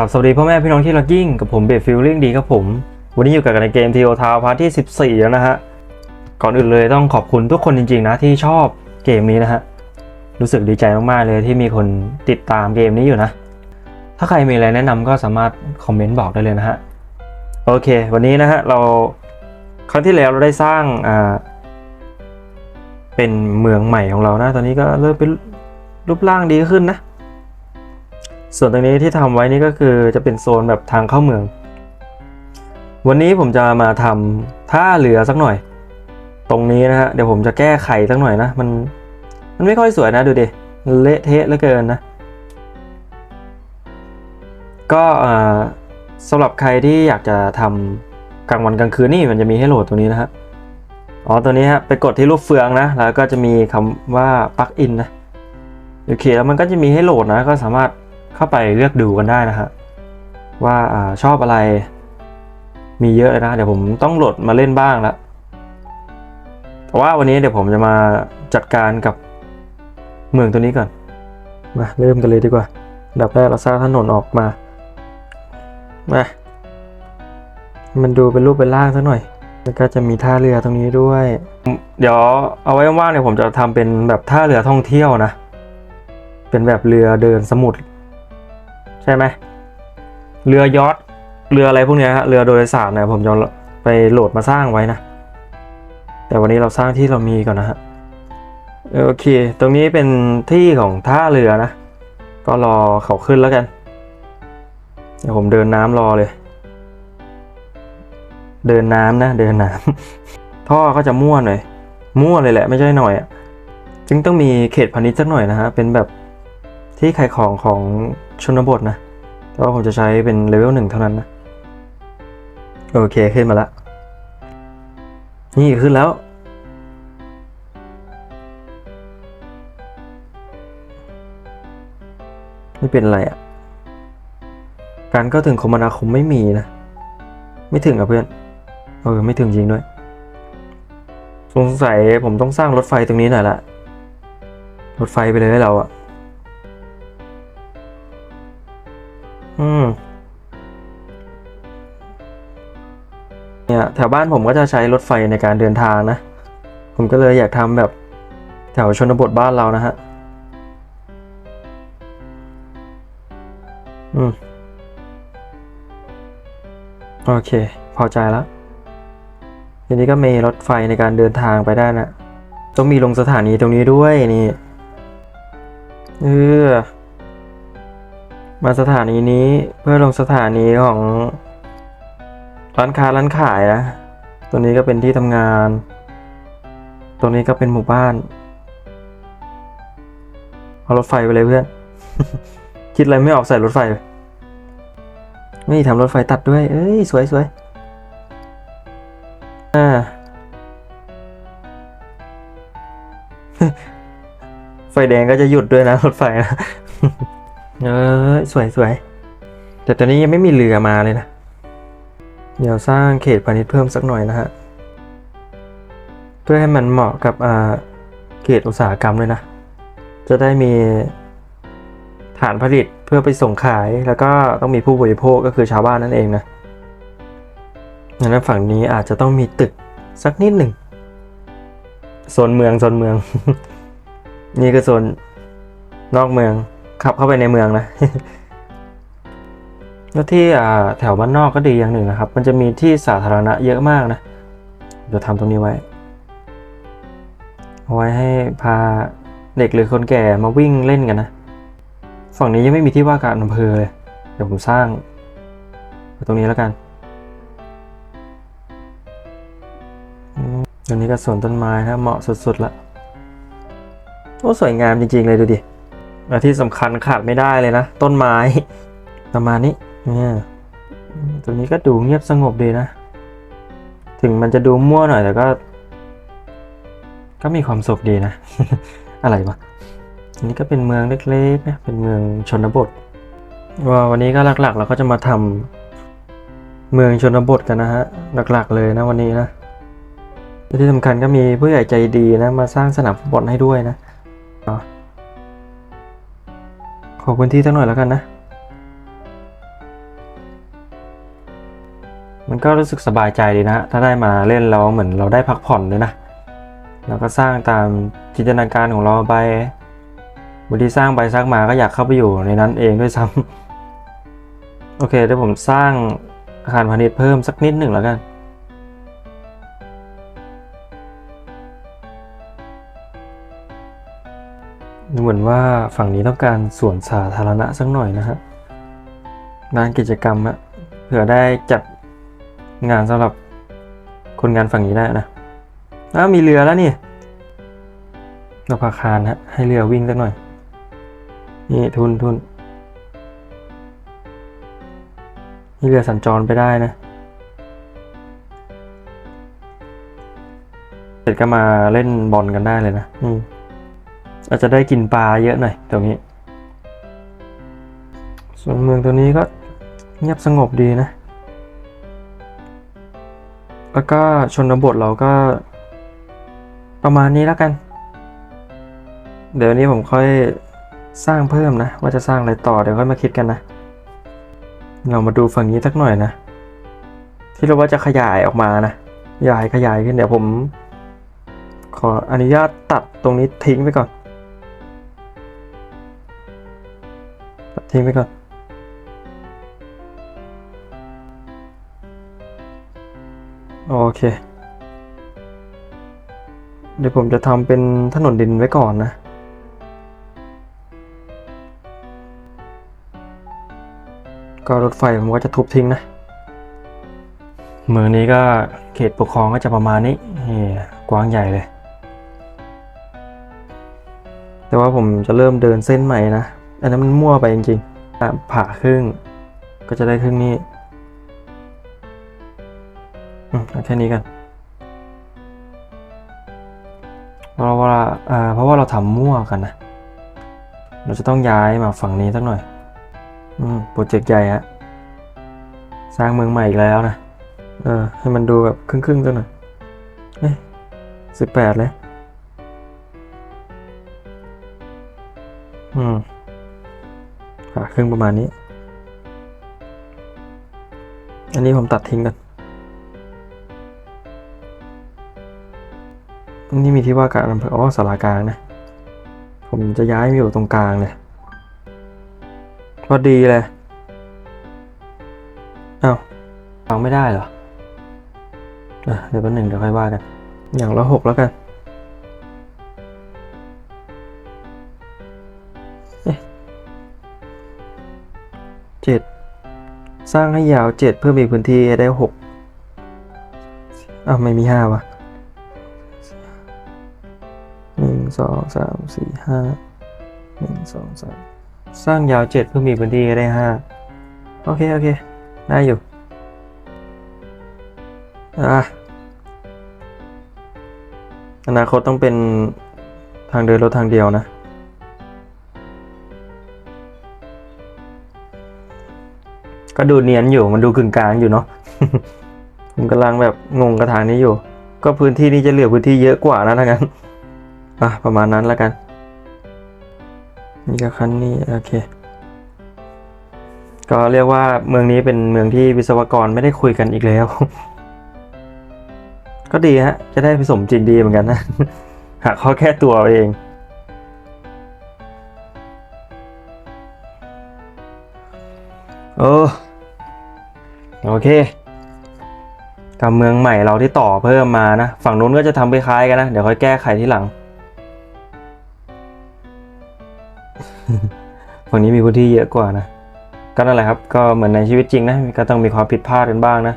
ครับสวัสดีพ่อแม่พี่น้องที่รักยิ่งกับผมเบฟฟิลลิ่งดีครับผม วันนี้อยู่กับกันในเกมทีโอทาวพาร์ทที่ 14 แล้วนะฮะ ก่อนอื่นเลยต้องขอบคุณทุกคนจริงๆนะที่ชอบเกมนี้นะฮะ รู้สึกดีใจมากๆเลยที่มีคนติดตามเกมนี้อยู่นะ ถ้าใครมีอะไรแนะนำก็สามารถคอมเมนต์บอกได้เลยนะฮะ โอเค วันนี้นะฮะเราครั้งที่แล้วเราได้สร้างอ่าเป็นเมืองใหม่ของเรานะ ตอนนี้ก็เริ่มเป็นรูปร่างดีขึ้นนะ ส่วนตรงนี้ที่ทำไว้นี่ก็คือจะเป็นโซนแบบทางเข้าเมือง วันนี้ผมจะมาทำท่าเรือสักหน่อย ตรงนี้นะฮะเดี๋ยวผมจะแก้ไขสักหน่อยนะ มันมันไม่ค่อยสวยนะดูดิเละเทะเหลือเกินนะ ก็อ่าสำหรับใครที่อยากจะทำกลางวันกลางคืนนี่มันจะมีให้โหลดตรงนี้นะฮะอ๋อตัวนี้ฮะไปกดที่รูปเฟืองนะ แล้วก็จะมีคำว่า plug in นะโอเคแล้วมันก็จะมีให้โหลดนะ ก็สามารถ เข้าไปเลือกดูกันได้นะฮะว่าชอบอะไรมีเยอะเลยนะ เดี๋ยวผมต้องโหลดมาเล่นบ้างละแต่ว่าวันนี้เดี๋ยวผมจะมาจัดการกับเมืองตัวนี้ก่อน มาเริ่มกันเลยดีกว่าดับแรกเราสร้างถนนออกมา มามันดูเป็นรูปเป็นร่างสักหน่อย แล้วก็จะมีท่าเรือตรงนี้ด้วย เดี๋ยวเอาไว้ว่างๆเนี่ยผมจะทำเป็นแบบท่าเรือท่องเที่ยวนะ เป็นแบบเรือเดินสมุทร ช่ไหมเรือยอทเรืออะไรพวกเนี้ยฮะเรือโดยสารเนี่ยผมจะไปโหลดมาสร้างไว้นะ แต่วันนี้เราสร้างที่เรามีก่อนนะฮะโอเค ตรงนี้เป็นที่ของท่าเรือนะ ก็รอเขาขึ้นแล้วกัน เดี๋ยวผมเดินน้ำรอเลย เดินน้ำนะ เดินน้ำท่อก็จะมั่วหน่อย มั่วเลยแหละไม่ใช่หน่อยอะจึงต้องมีเขตพาณิชย์สักหน่อยนะฮะ เป็นแบบที่ขายของของ ชนบทนะ แต่ว่าผมจะใช้เป็นเลเวลหนึ่งเท่านั้นนะ โอเคขึ้นมาละ นี่ขึ้นแล้วไม่เป็นอะไรอะ่ะ การเข้าถึงคมนาคมไม่มีนะ ไม่ถึงอะเพื่อน เออ ไม่ถึงจริงด้วย สงสัยผมต้องสร้างรถไฟตรงนี้หน่อยละรถไฟไปเลยให้เราอะ แถวบ้านผมก็จะใช้รถไฟในการเดินทางนะ ผมก็เลยอยากทำแบบแถวชนบทบ้านเรานะฮะอืมโอเค พอใจแล้วทีนี้ก็มีรถไฟในการเดินทางไปได้นะต้องมีลงสถานีตรงนี้ด้วยนี่เออมาสถานีนี้เพื่อลงสถานีของ ร้านค้าร้านขายนะ ตรงนี้ก็เป็นที่ทำงาน ตรงนี้ก็เป็นหมู่บ้าน เอารถไฟไปเลยเพื่อน คิดอะไรไม่ออกใส่รถไฟไปนี่ทำรถไฟตัดด้วย เอ้ย สวยสวยอ่าไฟแดงก็จะหยุดด้วยนะรถไฟนะ เออสวยสวย แต่ตอนนี้ยังไม่มีเรือมาเลยนะ เดี๋ยวสร้างเขตพาณิชย์เพิ่มสักหน่อยนะฮะ เพื่อให้มันเหมาะกับอ่าเขตอุตสาหกรรมเลยนะ จะได้มีฐานผลิตเพื่อไปส่งขายแล้วก็ต้องมีผู้บริโภคก็คือชาวบ้านนั่นเองนะดังนั้นฝั่งนี้อาจจะต้องมีตึกสักนิดหนึ่งโซนเมืองโซนเมือง นี่คือโซนนอกเมืองขับเข้าไปในเมืองนะ แล้วที่แถวบ้านนอกก็ดีอย่างหนึ่งนะครับ มันจะมีที่สาธารณะเยอะมากนะเดี๋ยวทำตรงนี้ไว้เอาไว้ให้พาเด็กหรือคนแก่มาวิ่งเล่นกันนะ ฝั่งนี้ยังไม่มีที่ว่าการอำเภอเลย เดี๋ยวผมสร้างตรงนี้แล้วกันอืมตรงนี้ก็สวนต้นไม้นะเหมาะสุดๆละโอ้สวยงามจริงๆเลยดูดิและที่สำคัญขาดไม่ได้เลยนะ ต้นไม้ประมาณนี้ เนี่ยตรงนี้ก็ดูเงียบสงบดีนะ ถึงมันจะดูมั่วหน่อยแต่ก็ ก็มีความสุขดีนะ อะไรวะอันนี้ก็เป็นเมืองเล็กๆนะ เป็นเมืองชนบท ว่าวันนี้ก็หลักๆ เราก็จะมาทำเมืองชนบทกันนะฮะ หลักๆเลยนะวันนี้นะที่สำคัญก็มีผู้ใหญ่ใจดีนะมาสร้างสนามฟุตบอลให้ด้วยนะขอพื้นที่สักหน่อยแล้วกันนะ มันก็รู้สึกสบายใจดีนะฮะถ้าได้มาเล่นแล้วเหมือนเราได้พักผ่อนเลยนะเราก็สร้างตามจินตนาการของเราไปบางทีสร้างไปสร้างมาก็อยากเข้าไปอยู่ในนั้นเองด้วยซ้ำโอเคเดี๋ยวผมสร้างอาคารพาณิชย์เพิ่มสักนิดหนึ่งแล้วกัน ดูเหมือนว่าฝั่งนี้ต้องการสวนสาธารณะสักหน่อยนะฮะงานกิจกรรมอะเผื่อได้จัด งานสำหรับคนงานฝั่งนี้ได้นะอ้าวมีเรือแล้วนี่เราพาคารฮะให้เรือวิ่งสักหน่อย นี่ทุนทุนให้เรือสัญจรไปได้นะ เสร็จก็มาเล่นบอลกันได้เลยนะอืมอาจจะได้กินปลาเยอะหน่อยตรงนี้ ส่วนเมืองตัวนี้ก็เงียบสงบดีนะ แล้วก็ชนบทเราก็ ประมาณนี้แล้วกัน เดี๋ยวนี้ผมค่อยสร้างเพิ่มนะ ว่าจะสร้างอะไรต่อเดี๋ยวค่อยมาคิดกันนะ เรามาดูฝั่งนี้สักหน่อยนะ ที่เราว่าจะขยายออกมานะขยายขยายขึ้นเดี๋ยวผม ขออนุญาตตัดตรงนี้ทิ้งไปก่อน ทิ้งไปก่อน โอเค เดี๋ยวผมจะทำเป็นถนนดินไว้ก่อนนะ ก็รถไฟผมก็จะทุบทิ้งนะเมืองนี้ก็เขตปกครองก็จะประมาณนี้นี่กว้างใหญ่เลย แต่ว่าผมจะเริ่มเดินเส้นใหม่นะ อันนั้นมันมั่วไปจริงๆผ่าครึ่ง ก็จะได้ครึ่งนี้ อืมเอาแค่นี้กันเพราะว่าอ่าเพราะว่าเราทำมั่วกันนะ เราจะต้องย้ายมาฝั่งนี้สักหน่อย อืมโปรเจกต์ใหญ่ฮะ สร้างเมืองใหม่อีกแล้วนะ เออ ให้มันดูแบบครึ่งๆสักหน่อยเอ้สิบแปดเลยอืมขาครึ่งประมาณนี้ อันนี้ผมตัดทิ้งกัน นี่มีที่ว่าการอำเภออ๋อสารากลางนะ ผมจะย้ายมาอยู่ตรงกลางเลยพอดีเลยอ้าวฟังไม่ได้เหรออะเดี๋ยวแป๊บหนึ่งเดี๋ยวค่อยว่ากัน อย่างละหกแล้วกัน เจ็ด สร้างให้ยาวเจ็ดเพื่อมีพื้นที่ได้หกอ้าวไม่มีห้าวะ สองสามสี่ห้าหนึ่งสองสามสร้างยาวเจ็ดเพื่อมีพื้นที่ได้ห้าโอเค โอเค ได้อยู่ อะอนาคตต้องเป็นทางเดินรถทางเดียวนะ ก็ดูเนียนอยู่มันดูกึ่งกลางอยู่เนาะผมกำลังแบบงงกระถางนี้อยู่ ก็พื้นที่นี้จะเหลือพื้นที่เยอะกว่านะทั้งนั้น อะประมาณนั้นแล้วกัน นี่ก็คันนี้โอเค ก็เรียกว่าเมืองนี้เป็นเมืองที่วิศวกรไม่ได้คุยกันอีกแล้ว ก็ดีฮะ จะได้ผสมจริงดีเหมือนกันนะหาข้อแค่ตัวเองเออโอเคกับเมืองใหม่เราที่ต่อเพิ่มมานะ ฝั่งนู้นก็จะทำไปคล้ายกันนะ เดี๋ยวค่อยแก้ไขที่หลัง ฝั่งนี้มีพื้นที่เยอะกว่านะ ก็นั่นแหละครับ ก็เหมือนในชีวิตจริงนะ ก็ต้องมีความผิดพลาดกันบ้างนะ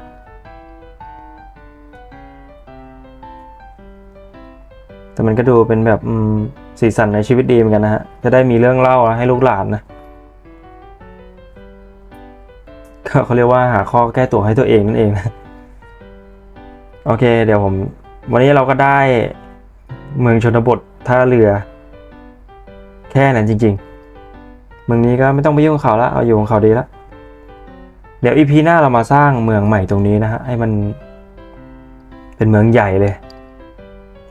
แต่มันก็ดูเป็นแบบสีสันในชีวิตดีเหมือนกันนะฮะ จะได้มีเรื่องเล่าให้ลูกหลานนะก็เขาเรียกว่าหาข้อแก้ตัวให้ตัวเองนั่นเองนะโอเค เดี๋ยวผม วันนี้เราก็ได้เมืองชนบทท่าเรือ แค่นั้นจริง ๆ มืองนี้ก็ไม่ต้องไปยุ่งเขาแล้วเอาอยู่ของเขาดีแล้วเดี๋ยวอีพีหน้าเรามาสร้างเมืองใหม่ตรงนี้นะฮะให้มันเป็นเมืองใหญ่เลย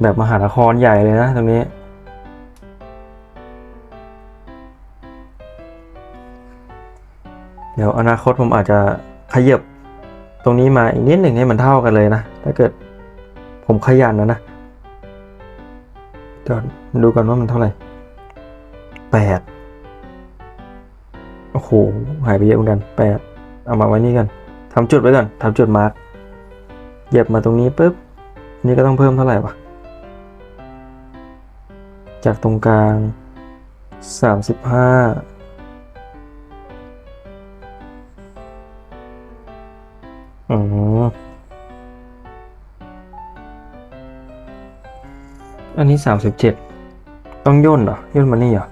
แบบมหานครใหญ่เลยนะตรงนี้เดี๋ยวอนาคตผมอาจจะขยับตรงนี้มาอีกนิดหนึ่งให้มันเท่ากันเลยนะ ถ้าเกิดผมขยันนะนะเดี๋ยวดูกันว่ามันเท่าไหร่แปด หหายไปเยอะเหมือนกันแปดเอามาไว้นี่กันทำจุดไว้ก่อนทำจุดมาร์กเหยียบมาตรงนี้ปุ๊บนี่ก็ต้องเพิ่มเท่าไหร่วะจากตรงกลางสามสิบห้าอืมอันนี้สามสิบเจ็ดต้องย่นเหรอย่นมานี่เหรอ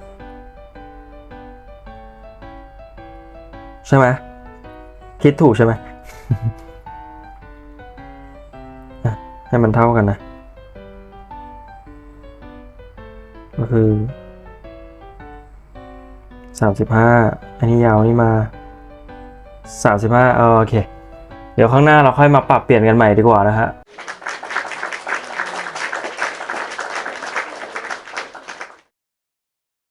ใช่ไหมคิดถูกใช่ไหมให้มันเท่ากันนะ ก็คือสามสิบห้าอันนี้ยาวนี่มาสามสิบห้าโอเค เดี๋ยวข้างหน้าเราค่อยมาปรับเปลี่ยนกันใหม่ดีกว่านะฮะ